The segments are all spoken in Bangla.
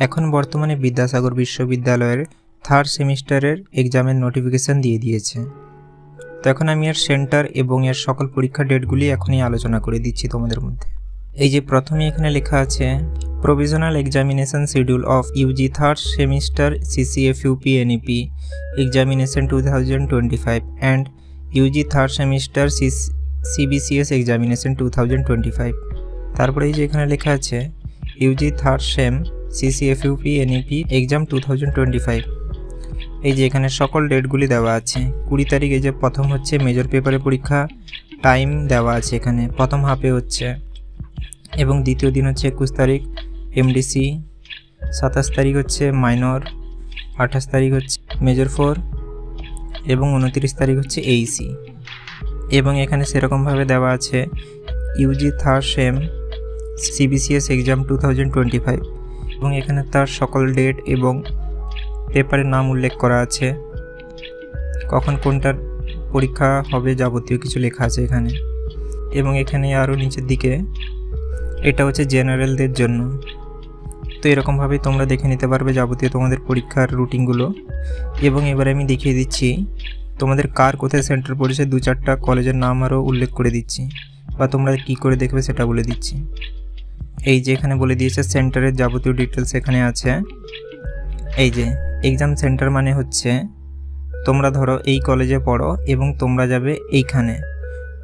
এখন বর্তমানে বিদ্যাসাগর বিশ্ববিদ্যালয়ের থার্ড সেমিস্টারের এক্সামের নোটিফিকেশান দিয়ে দিয়েছে। তো এখন আমি এর সেন্টার এবং এর সকল পরীক্ষার ডেটগুলি এখনই আলোচনা করে দিচ্ছি তোমাদের মধ্যে। এই যে প্রথমে এখানে লেখা আছে provisional examination schedule of UG third semester CCF CCFUP NEP examination two thousand twenty five and UG third semester CBCS examination two thousand twenty five তারপরে এই যে এখানে লেখা আছে UG third sem CCFUP NEP exam two thousand twenty five এই যে এখানে সকল ডেটগুলি দেওয়া আছে। কুড়ি তারিখ, এই যে প্রথম হচ্ছে মেজর পেপারের পরীক্ষা। টাইম দেওয়া আছে এখানে, প্রথম হাফে হচ্ছে। এবং দ্বিতীয় দিন হচ্ছে একুশ তারিখ এমডিসি সাতাশ তারিখ হচ্ছে মাইনর আঠাশ তারিখ হচ্ছে মেজর ফোর এবং উনত্রিশ তারিখ হচ্ছে এইসি এবং এখানে সেরকমভাবে দেওয়া আছে UG third sem CBCS exam two thousand twenty five এবং এখানে তার সকল ডেট এবং পেপারের নাম উল্লেখ করা আছে। কখন কোনটার পরীক্ষা হবে যাবতীয় কিছু লেখা আছে এখানে। এবং এখানে আরও নিচের দিকে, এটা হচ্ছে জেনারেলদের জন্য। তো এরকমভাবেই তোমরা দেখে নিতে পারবে যাবতীয় তোমাদের পরীক্ষার রুটিনগুলো এবং এবারে আমি দেখিয়ে দিচ্ছি, তোমাদের কার কোথায় সেন্টার পড়েছে, দু চারটা কলেজের নাম আরও উল্লেখ করে দিচ্ছি। বা তোমরা কি করে দেখবে সেটা বলে দিচ্ছি। এই যে এখানে বলে দিয়েছে সেন্টারের যাবতীয় ডিটেলস এখানে আছে। এই যে এক্সাম সেন্টার মানে হচ্ছে তোমরা ধরো এই কলেজে পড়ো এবং তোমরা যাবে এইখানে।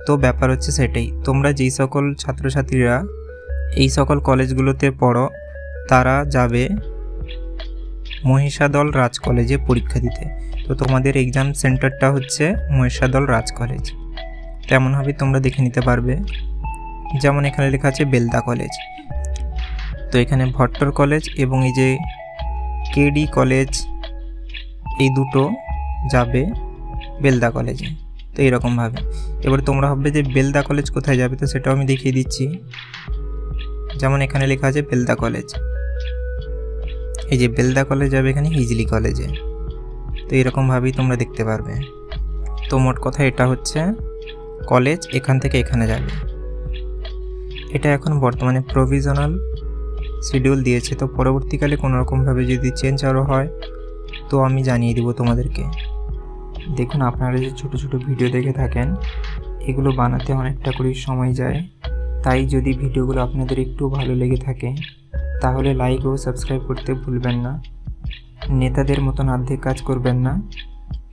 তো ব্যাপার হচ্ছে সেটাই, তোমরা যেই সকল ছাত্রছাত্রীরা এই সকল কলেজগুলোতে পড়ো, তারা যাবে মহিষাদল রাজ কলেজে পরীক্ষা দিতে। তো তোমাদের এক্সাম সেন্টারটা হচ্ছে মহিষাদল রাজ কলেজ তেমনভাবে তোমরা দেখে নিতে পারবে। যেমন এখানে লেখা আছে বেলদা কলেজ তো এখানে ভট্টর কলেজ এবং এই যে কেডি কলেজ, এই দুটো যাবে বেলদা কলেজে। তো এইরকমভাবে এবার তোমরা ভাববে যে বেলদা কলেজ কোথায় যাবে? তো সেটাও আমি দেখিয়ে দিচ্ছি। যেমন এখানে লেখা আছে বেলদা কলেজ। এই যে বেলদা কলেজ যাবে এখানে হিজলি কলেজে। তো এরকমভাবেই তোমরা দেখতে পারবে। তো মোট কথা এটা হচ্ছে কলেজ এখান থেকে এখানে যাবে। এটা এখন বর্তমানে প্রভিজনাল শিডিউল দিয়েছে। তো পরবর্তীকালে কোনো রকমভাবে যদি চেঞ্জ আরও হয়, তো আমি জানিয়ে দিব তোমাদেরকে। দেখুন, আপনারা যে ছোটো ছোটো ভিডিও দেখে থাকেন, এগুলো বানাতে অনেকটা করে সময় যায়। তাই যদি ভিডিওগুলো আপনাদের একটু ভালো লেগে থাকে, তাহলে লাইক ও সাবস্ক্রাইব করতে ভুলবেন না। নেতাদের মতন অর্ধেক কাজ করবেন না।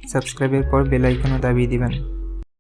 সাবস্ক্রাইবের পর বেল আইকনও দাবিয়ে দিবেন।